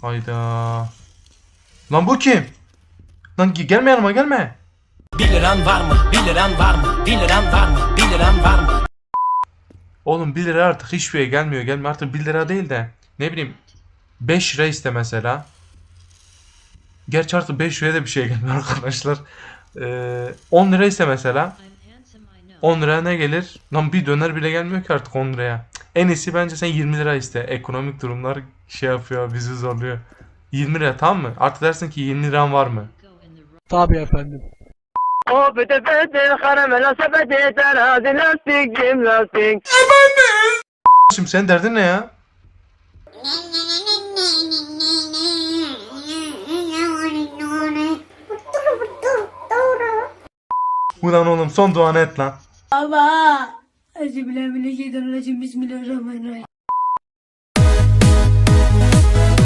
Hayda. Lan bu kim? Lan ge- gelme yanıma gelme. 1 liran var mı? 1 liran var mı? 1 liran var mı? 1 liran var mı? Oğlum 1 lira artık hiçbir yere gelmiyor. Gelme artık 1 lira değil de. Ne bileyim 5 lira iste mesela. Gerçi artık 5 liraya da bir şey gelmiyor arkadaşlar. Ee, 10 lira ise mesela. 10 liraya ne gelir? Lan bir döner bile gelmiyor ki artık 10 liraya. En iyisi bence sen 20 lira iste. Ekonomik durumlar şey yapıyor bizi zorluyor. 20 lira tamam mı? Artık dersin ki 20 liran var mı? Tabii efendim. O pete pete karamela sepeti terazi lastik cim lastik. Şimdi senin derdin ne ya? Ulan oğlum son duanı et lan. Baba. Bismillahirrahmanirrahim. Bismillahirrahmanirrahim.